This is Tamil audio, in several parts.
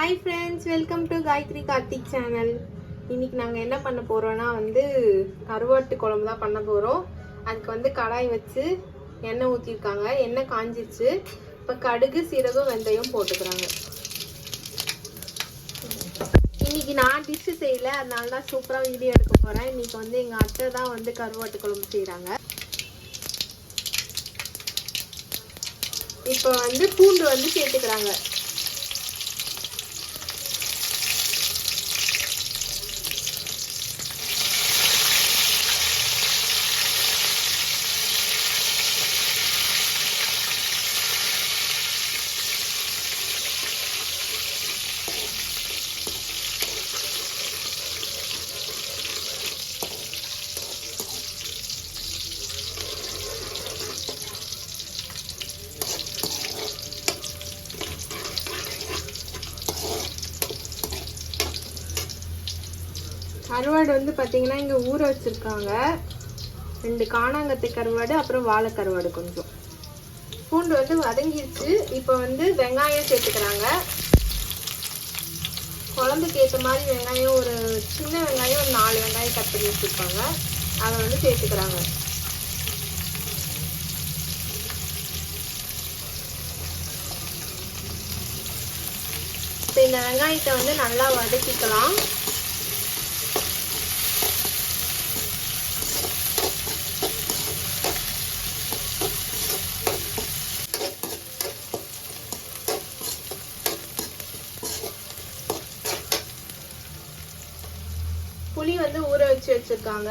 Hi friends welcome to Gayathri Karthik channel இன்னைக்கு நாங்கள் என்ன பண்ண போகிறோன்னா வந்து கருவாட்டு குழம்பு தான் பண்ண போகிறோம் அதுக்கு வந்து கடாய் வச்சு எண்ணெய் ஊற்றிருக்காங்க எண்ணெய் காஞ்சிச்சு இப்போ கடுகு சீரகம் வெந்தயம் போட்டுக்கிறாங்க. இன்னைக்கு நான் டிஷ்ஷு செய்யலை. அதனால தான் சூப்பராக வீடியோ எடுக்க போகிறேன் இன்னைக்கு வந்து எங்கள் அத்தை தான் வந்து கருவாட்டு குழம்பு செய்கிறாங்க இப்போ வந்து பூண்டு வந்து சேர்த்துக்கிறாங்க. கருவாடு வந்து பார்த்தீங்கன்னா இங்கே ஊற வச்சுருக்காங்க. ரெண்டு காணாங்கத்தை கருவாடு அப்புறம் வாழை கருவாடு கொஞ்சம். பூண்டு வந்து வதங்கிடுச்சு இப்போ வந்து வெங்காயம் சேர்த்துக்கிறாங்க. குழம்புக்கு ஏற்ற மாதிரி வெங்காயம் ஒரு சின்ன வெங்காயம் ஒரு நாலு வெங்காயம் கட் பண்ணி வச்சுருப்பாங்க. அதை வந்து சேர்த்துக்கிறாங்க. இப்போ இந்த வெங்காயத்தை வந்து நல்லா வதக்கிக்கலாம். புளி வந்து ஊற வச்சு வச்சிருக்காங்க.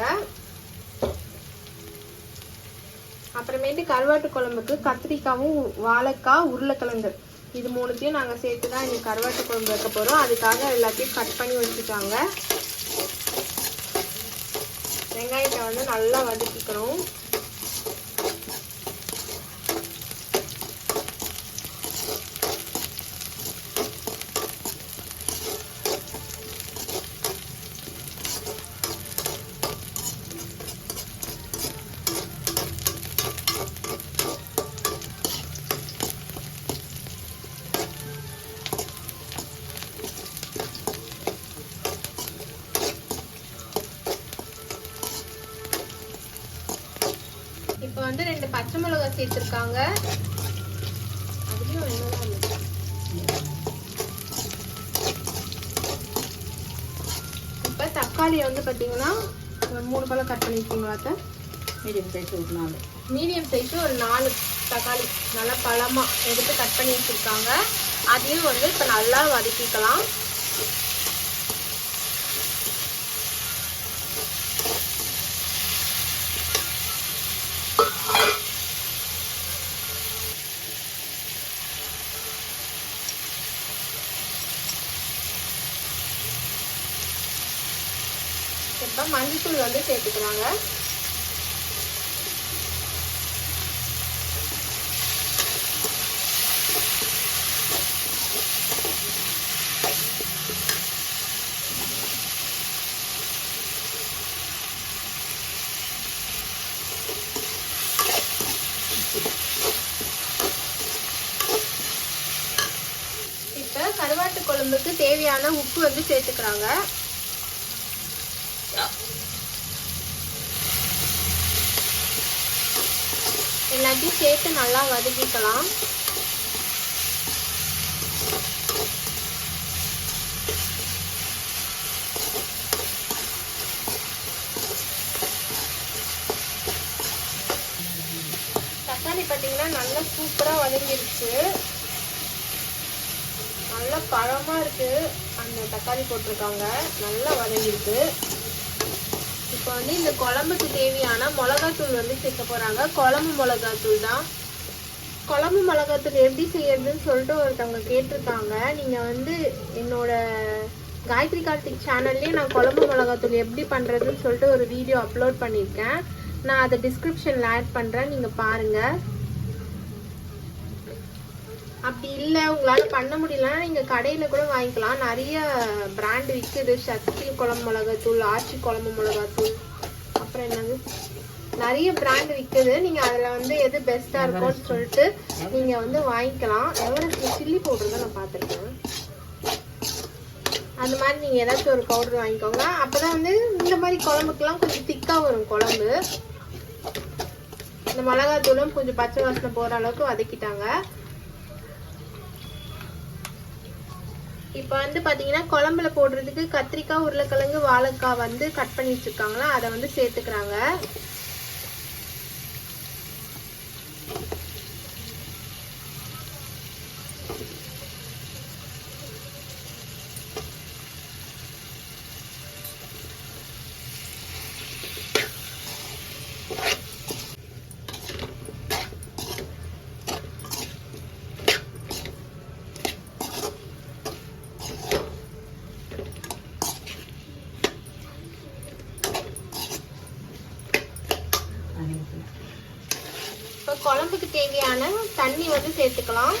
அப்புறமேட்டு கருவாட்டு குழம்புக்கு கத்திரிக்காவும் வாழைக்காய் உருளைக்கிழங்கு. இது மூணுத்தையும் நாங்கள் சேர்த்து தான் இன்னைக்கு கருவாட்டு குழம்பு வைக்க போகிறோம் அதுக்காக எல்லாத்தையும் கட் பண்ணி வச்சுட்டாங்க. வெங்காயத்தை வந்து நல்லா வதக்கிக்கணும் இப்போ வந்து ரெண்டு பச்சை மிளகாய் சேர்த்துருக்காங்க. அதுலயும் இருக்கு? இப்போ தக்காளியை வந்து பார்த்தீங்கன்னா ஒரு மூணு பழம் கட் பண்ணிருக்கீங்களா அத்தை மீடியம் சைஸ் ஒரு நாலு. மீடியம் சைஸ் ஒரு நாலு தக்காளி. நல்லா பழமாக எடுத்து கட் பண்ணி வச்சுருக்காங்க. அதையும் வந்து இப்போ நல்லா வதக்கிக்கலாம். இப்போ வந்து சேர்த்துக்கிறாங்க இப்போ கருவாட்டு குழம்புக்கு தேவையான உப்பு வந்து சேர்த்துக்கிறாங்க எல்லாத்தையும் சேர்த்து நல்லா வதக்கிக்கலாம். தக்காளி பார்த்தீங்கன்னா நல்லா சூப்பராக வதங்கிருச்சு. நல்ல பழமாக இருக்குது அந்த தக்காளி போட்டிருக்காங்க. நல்லா வதங்கிருக்கு. இப்போ வந்து இந்த குழம்புக்கு தேவையான மிளகாத்தூள் வந்து சேர்க்க போகிறாங்க குழம்பு மிளகாத்தூள் தான். குழம்பு மிளகாத்தூள் எப்படி செய்யறதுன்னு சொல்லிட்டு ஒருத்தவங்க கேட்டிருக்காங்க. நீங்கள் வந்து என்னோட காயத்ரி கார்த்திக் சேனல்லே நான் குழம்பு மிளகாத்தூள் எப்படி பண்ணுறதுன்னு சொல்லிட்டு ஒரு வீடியோ அப்லோட் பண்ணியிருக்கேன். நான் அதை டிஸ்கிரிப்ஷனில் ஆட் பண்ணுறேன் நீங்கள் பாருங்கள் அப்படி இல்லை உங்களால் பண்ண முடியலன்னா நீங்கள் கடையில் கூட வாங்கிக்கலாம். நிறைய பிராண்ட் விற்குது சக்தி குழம்பு மிளகாத்தூள் ஆச்சி குழம்பு மிளகாத்தூள். அப்புறம் என்னது? நிறைய பிராண்ட் விற்குது நீங்கள் அதில் வந்து எது பெஸ்ட்டாக இருக்கும்னு சொல்லிட்டு நீங்கள் வந்து வாங்கிக்கலாம். எவரெஸ்ட் சில்லி பவுடர் தான் நான் பார்த்துருக்கேன். அந்த மாதிரி நீங்கள் ஏதாச்சும் ஒரு பவுடர் வாங்கிக்கோங்க. அப்போ தான் வந்து இந்த மாதிரி குழம்புக்கெல்லாம் கொஞ்சம் திக்காக வரும் குழம்பு. இந்த மிளகாத்தூளும் கொஞ்சம் பச்சை வாசனை போகிற அளவுக்கு வதக்கிட்டாங்க. இப்போ வந்து பார்த்தீங்கன்னா குழம்புல போடுறதுக்கு கத்திரிக்காய் உருளைக்கிழங்கு வாழைக்காய் வந்து கட் பண்ணி வச்சுருக்காங்களா அதை வந்து சேர்த்துக்கிறாங்க தண்ணி ஊற்றலாம் இப்போ குழம்புக்கு தேவையான வந்து சேர்த்துக்கலாம்.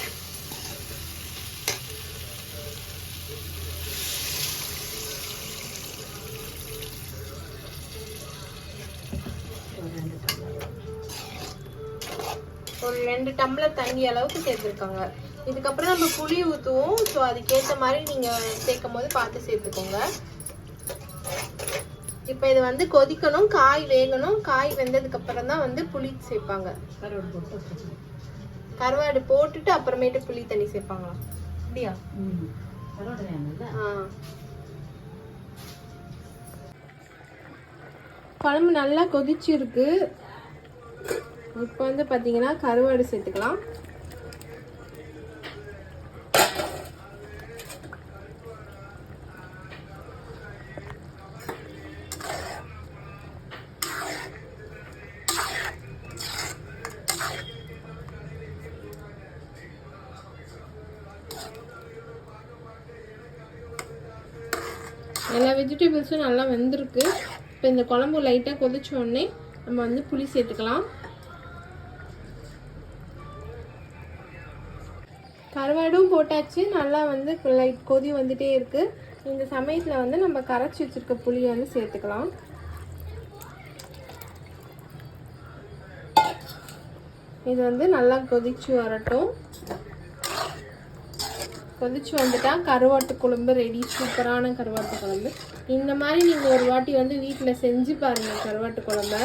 ஒரு ரெண்டு டம்ளர் தண்ணி அளவுக்கு சேர்த்துருக்காங்க. இதுக்கப்புறம் நம்ம புளி ஊற்றுவோம் ஸோ அதுக்கேற்ற மாதிரி நீங்கள் சேர்க்கும் போது பார்த்து சேர்த்துக்கோங்க. இப்போ இது வந்து கொதிக்கணும். காய் வேகணும். காய் வெந்ததுக்கு அப்புறம் தான் வந்து புளி சேர்ப்பாங்க. கருவாடு போட்டுட்டு அப்புறமேட்டு புளி தண்ணி சேர்ப்பாங்களா அப்படியா? குழம்பு நல்லா கொதிச்சு இருக்கு இப்போ வந்து பார்த்தீங்கன்னா கருவாடு சேர்த்துக்கலாம். எல்லா வெஜிடபிள்ஸும் நல்லா வெந்திருக்கு. இப்போ இந்த குழம்பு லைட்டாக கொதிச்ச உடனே நம்ம வந்து புளி சேர்த்துக்கலாம். கருவாடும் போட்டாச்சு. நல்லா வந்து லைட் கொதி வந்துட்டே இருக்குது இந்த சமயத்தில் வந்து நம்ம கரைச்சி வச்சிருக்க புளியை வந்து சேர்த்துக்கலாம். இது வந்து நல்லா கொதிச்சு வரட்டும். கொதிச்சு வந்துட்டா கருவாட்டு குழம்பு ரெடி சூப்பரான கருவாட்டு குழம்பு. இந்த மாதிரி நீங்கள் ஒரு வாட்டி வந்து வீட்டில் செஞ்சு பாருங்கள் கருவாட்டு குழம்ப.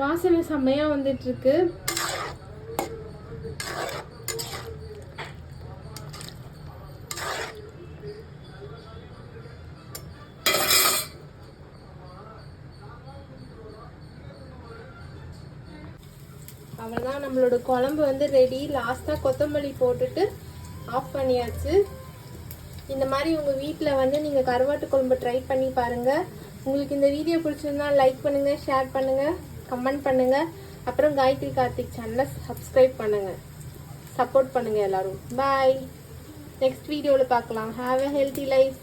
வாசனை செம்மையாக வந்துட்டுருக்கு அவ்வளோதான் நம்மளோட குழம்பு வந்து ரெடி லாஸ்ட்டாக கொத்தமல்லி போட்டுட்டு ஆஃப் பண்ணியாச்சு. இந்த மாதிரி உங்கள் வீட்டில் வந்து நீங்கள் கருவாட்டு குழம்பு ட்ரை பண்ணி பாருங்கள் உங்களுக்கு இந்த வீடியோ பிடிச்சிருந்தா லைக் பண்ணுங்கள் ஷேர் பண்ணுங்கள் கமெண்ட் பண்ணுங்கள் அப்புறம் காயத்ரி கார்த்திக் சேனலை சப்ஸ்கிரைப் பண்ணுங்கள் சப்போர்ட் பண்ணுங்கள் எல்லோரும். பாய் நெக்ஸ்ட் வீடியோவில் பார்க்கலாம். Have a healthy life